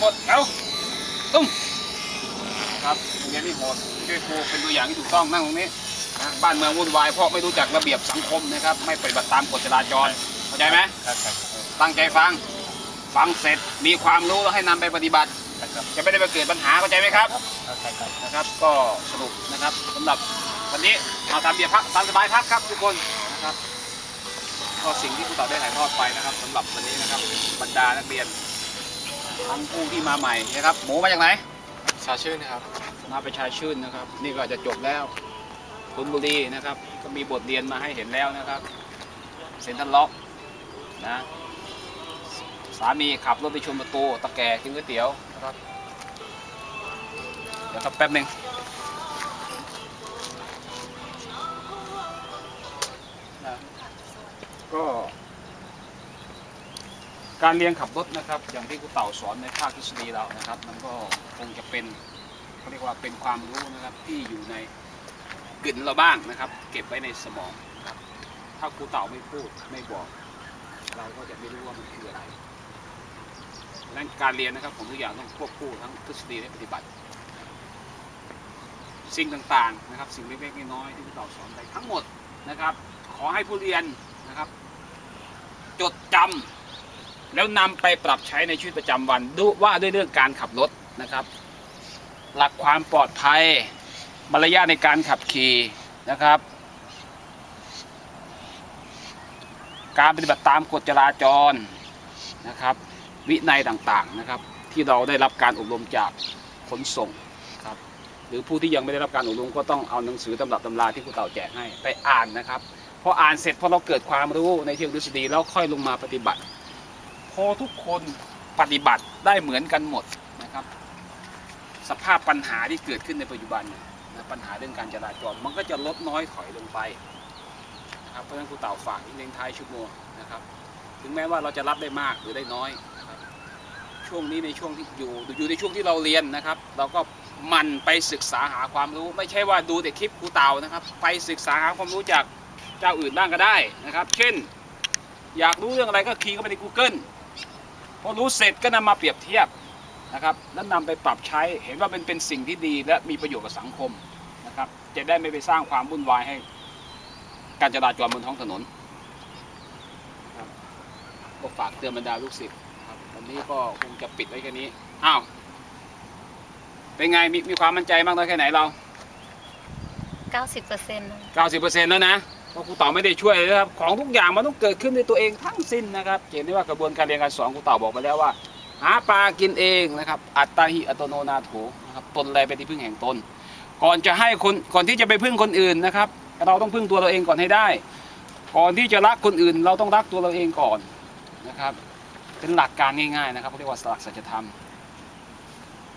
หมดเอาตุ้มครับโรงเรียนนี่โหดช่วยครูเป็นตัวอย่างที่ถูกต้องนั่งตรงนี้นะบ้านเมืองวุ่นวายเพราะไม่รู้จักระเบียบสังคมนะครับ ไม่ปฏิบัติตามกฎจราจรเข้าใจไหมครับครับตั้งใจฟังฟังเสร็จมีความรู้แล้วให้นำไปปฏิบัติ จะไม่ได้ไปเกิดปัญหาเข้าใจไหมครับครับครับนะครับ ก็สรุปนะครับสำหรับวันนี้เอาตามเบียร์พักตามสบายพักครับทุกคนนะครับก็สิ่งที่ครูต่อได้ถ่ายทอดไปนะครับสำหรับวันนี้นะครับบรรดานักเรียน ทั้งผู้ที่มาใหม่นะครับ หมูมาจากไหน ชาชื่นนะครับ มาประชาชื่นนะครับ นี่ก็จะจบแล้วคุณบุรีนะครับ ก็มีบทเรียนมาให้เห็นแล้วนะครับเซ็นทรัลล็อกนะสามีขับรถไปชนประตูตะแก่กินก๋วยเตี๋ยวนะครับเดี๋ยวครับแป๊บหนึ่ง การเรียนขับรถนะครับ อย่างที่ครูเต่าสอนในภาคทฤษฎีเรานะครับ มันก็คงจะเป็นเขาเรียกว่าเป็นความรู้นะครับที่อยู่ในกลิ่นเราบ้างนะครับ เก็บไว้ในสมองนะครับ ถ้าครูเต่าไม่พูดไม่บอก เราก็จะไม่รู้ว่ามันคืออะไรดังนั้นการเรียนนะครับผมทุกอย่างต้องควบคู่ทั้งทฤษฎีและปฏิบัติ สิ่งต่างๆนะครับ สิ่งเล็กๆน้อยๆที่ครูเต่าสอนไปทั้งหมดนะครับ ขอให้ผู้เรียนนะครับ จดจำ แล้วนำไปปรับใช้ในชีวิตประจำวันดูว่าด้วยเรื่องการขับรถนะครับ หลักความปลอดภัยมารยาทในการขับขี่นะครับ การปฏิบัติตามกฎจราจรนะครับ วินัยต่างๆนะครับ ที่เราได้รับการอบรมจากขนส่งครับ หรือผู้ที่ยังไม่ได้รับการอบรมก็ต้องเอาหนังสือตำรับตำราที่ครูเต่าแจกให้ไปอ่านนะครับพออ่านเสร็จพอเราเกิดความรู้ในเชิงทฤษฎีแล้วค่อยลงมาปฏิบัติ อทุกคนปฏิบัติได้เหมือนกันหมดนะครับ สภาพปัญหาที่เกิดขึ้นในปัจจุบันเนี่ยนะปัญหาเรื่องการจราจรมันก็จะลดน้อยถอยลงไปนะครับเพราะฉะนั้นครูเต่าฝากนิดนึงท้ายชุดโมงนะครับ ถึงแม้ว่าเราจะรับได้มากหรือได้น้อยนะครับช่วงนี้ในช่วงที่อยู่อยู่ในช่วงที่เราเรียนนะครับ เราก็มันไปศึกษาหาความรู้ ไม่ใช่ว่าดูแต่คลิปครูเต่านะครับ ไปศึกษาหาความรู้จากเจ้าอื่นบ้างก็ได้นะครับ เช่น อยากรู้เรื่องอะไรก็คีย์เข้าไปใน Google พอรู้เสร็จก็นำมาเปรียบเทียบนะครับ แล้วนำไปปรับใช้เห็นว่าเป็นเป็นสิ่งที่ดีและมีประโยชน์กับสังคมนะครับ จะได้ไม่ไปสร้างความวุ่นวายให้ การจราจรบนท้องถนนนะครับก็ฝากเตือนบรรดาลูกศิษย์นะครับวันนี้ก็คงจะปิดไว้แค่นี้อ้าวเป็นไงมีมีความมั่นใจมากน้อยแค่ไหนเรา 90%นะ90%แล้วนะ เพราะครูเต่าไม่ได้ช่วยเลยนะครับของทุกอย่างมันต้องเกิดขึ้นด้วยตัวเองทั้งสิ้นนะครับเห็นได้ว่ากระบวนการเรียนการสอนครูเต่าบอกไปแล้วว่า หาปลากินเองนะครับ อัตตาหิอัตโนนาโถนะครับตนแลเป็นที่พึ่งแห่งตน ก่อนจะให้คนก่อนที่จะไปพึ่งคนอื่นนะครับ เราต้องพึ่งตัวเราเองก่อนให้ได้ ก่อนที่จะรักคนอื่น เราต้องรักตัวเราเองก่อนนะครับ เป็นหลักการง่ายๆนะครับเขาเรียกว่าหลักสัจธรรม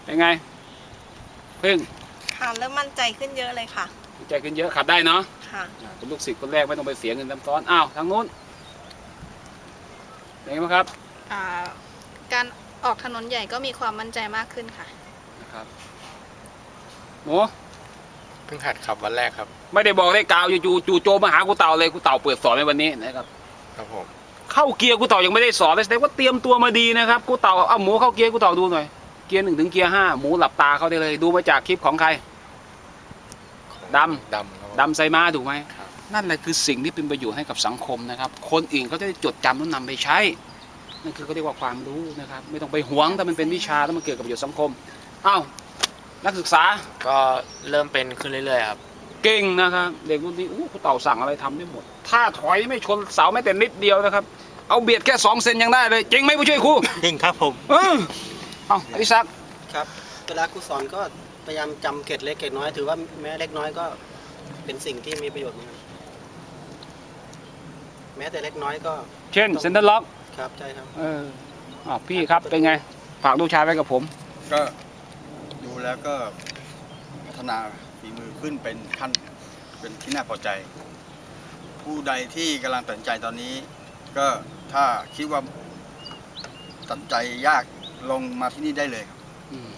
เป็นไงพึ่งค่ะเริ่มมั่นใจขึ้นเยอะเลยค่ะใจขึ้นเยอะขับได้เนาะ ค่ะอ่าเป็นลูกศิษย์คนแรกไม่ต้องไปเสียเงินซ้ำซ้อนอ้าวทางนู้นเป็นไงบ้างครับอ่าการออกถนนใหญ่ก็มีความมั่นใจมากขึ้นค่ะ นะครับหนูเพิ่งหัดขับวันแรกครับ ไม่ได้บอกได้กล่าวจู่ๆจู่โจมมาหากูเต่าเลยกูเต่าเปิดสอนในวันนี้นะครับ ครับผม เข้าเกียร์กูเต่ายังไม่ได้สอนเลยแสดงว่าเตรียมตัวมาดีนะครับกูเต่าเอาหมูเข้าเกียร์กูเต่าดูหน่อยเกียร์หนึ่งถึงเกียร์ห้าหมูหลับตาเขาได้เลย ดูมาจากคลิปของใครดำดำครับผม ดำไซม้าถูกไหมครับนั่นแหละคือสิ่งที่เป็นประโยชน์ให้กับสังคมนะครับ คนอื่นเขาจะได้จดจำแล้วนำไปใช้ นั่นคือเขาเรียกว่าความรู้นะครับ ไม่ต้องไปหวงถ้ามันเป็นวิชาแล้วมันเกิดกับประโยชน์สังคมอ้าวนักศึกษาก็เริ่มเป็นขึ้นเรื่อยๆครับ เก่งนะครับเด็กรุ่นนี้อู้ครูเต่าสั่งอะไรทำได้หมด ถ้าถอยไม่ชนเสาแม้แต่นิดเดียวนะครับ เอาเบียดแค่สองเซนยังได้เลยจริงไหมผู้ช่วยครูจริงครับผมเออเอาอริศักดิ์ครับเวลาครูสอนก็พยายามจำเกร็ดเล็กเกร็ดน้อยถือว่าแม้เล็กน้อยก็ เป็นสิ่งที่มีประโยชน์เหมือนกันแม้แต่เล็กน้อยก็เช่นเซนเตอร์ล็อกครับใช่ครับ เอออ้าวพี่ครับเป็นไงฝากลูกชายไว้กับผม ก็ดูแล้วก็พัฒนาฝีมือขึ้นเป็นขั้นเป็นที่น่าพอใจ ผู้ใดที่กำลังตัดสินใจตอนนี้ ก็ถ้าคิดว่าตัดสินใจยากลงมาที่นี่ได้เลยครับอืม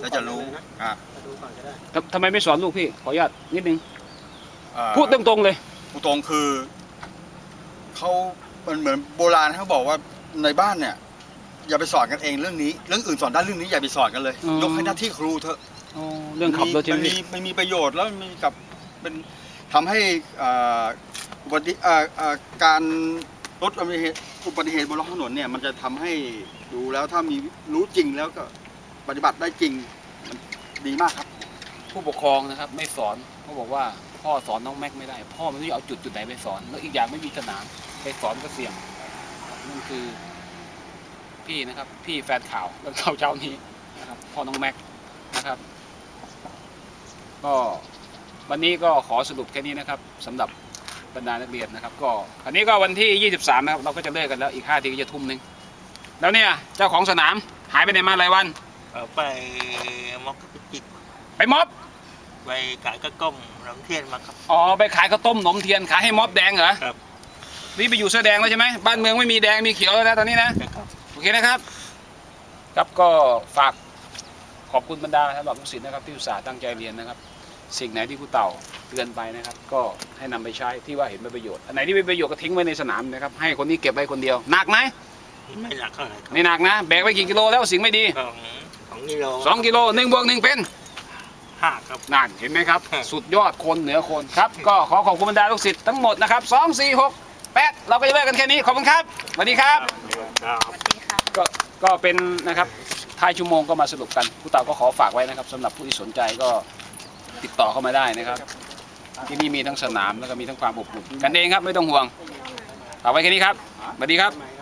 แล้วจะรู้ก่อนได้เลยนะอ่ามาดูก่อนก็ได้ ทำทำไมไม่สอนลูกพี่ ขออนุญาตนิดนึง อ่าพูดตรงๆเลย พูดตรงคือเขามันเหมือนโบราณเขาบอกว่าในบ้านเนี่ย อย่าไปสอนกันเองเรื่องนี้ เรื่องอื่นสอนได้เรื่องนี้อย่าไปสอนกันเลย อืม ยกให้หน้าที่ครูเถอะโอ้เรื่องขับรถใช่ไหมมันมีพี่มันมีประโยชน์แล้วมันมีกับเป็นทำให้อ่าอุบัติอ่าอ่าการลดอุบัติเหตุอุบัติเหตุบนท้องถนนเนี่ย มันจะทำให้ดูแล้วถ้ามีรู้จริงแล้วก็ปฏิบัติได้จริงมันดีมากครับ ผู้ปกครองนะครับ ไม่สอนเขาบอกว่า พ่อสอนน้องแม็กไม่ได้ พ่อไม่รู้จะเอาจุดจุดไหนไปสอน แล้วอีกอย่างไม่มีสนามไปสอนก็เสี่ยงนั่นคือพี่นะครับ พี่แฟนข่าวแล้วข่าวเช้านี้นะครับพ่อน้องแม็กนะครับ ก็วันนี้ก็ขอสรุปแค่นี้นะครับสำหรับบรรดานักเรียนนะครับ ก็อันนี้ก็วันที่ 23 นะครับ เราก็จะเลิกกันแล้วอีก5ทีก็จะทุ่มหนึงแล้วเนี่ยเจ้าของสนามหายไปไหนมาหลายวันเอ่อไปมอกพิจิตรไปม็อบ ไปขายกระก้มน้ำเทียนมาครับ อ๋อไปขายข้าวต้มหนมเทียนขายให้ม็อบแดงเหรอครับ นี่ไปอยู่เสื้อแดงแล้วใช่ไหมบ้านเมืองไม่มีแดงมีเขียวแล้วนะตอนนี้นะ ครับ โอเคนะครับ ครับก็ฝากขอบคุณบรรดาสำหรับลูกศิษย์นะครับที่อุตส่าห์ตั้งใจเรียนนะครับ สิ่งไหนที่ครูเต่าเตือนไปนะครับ ก็ให้นำไปใช้ที่ว่าเห็นเป็นประโยชน์อันไหนที่เป็นประโยชน์ก็ทิ้งไว้ในสนามนะครับให้คนนี้เก็บไว้คนเดียวหนักไหมไม่หนักเท่าไหร่ครับไม่หนักนะแบกไปกี่กิโลแล้วสิ่งไม่ดีสองสองกิโลสองกิโลหนึ่งบวกหนึ่งเป็น ห้าครับ นั่นเห็นไหมครับ สุดยอดคนเหนือคนครับ ก็ขอขอบคุณบรรดาลูกศิษย์ทั้งหมดนะครับสองสี่หกแปดเราก็จะเลิกกันแค่นี้ ขอบคุณครับสวัสดีครับครับก็ก็เป็นนะครับท้ายชั่วโมงก็มาสรุปกันผู้เต่าก็ขอฝากไว้นะครับสำหรับผู้ที่สนใจก็ติดต่อเข้ามาได้นะครับ ที่นี่มีทั้งสนามแล้วก็มีทั้งความอบอุ่นกันเองครับไม่ต้องห่วงฝากไว้แค่นี้ครับสวัสดีครับใหม่ครับ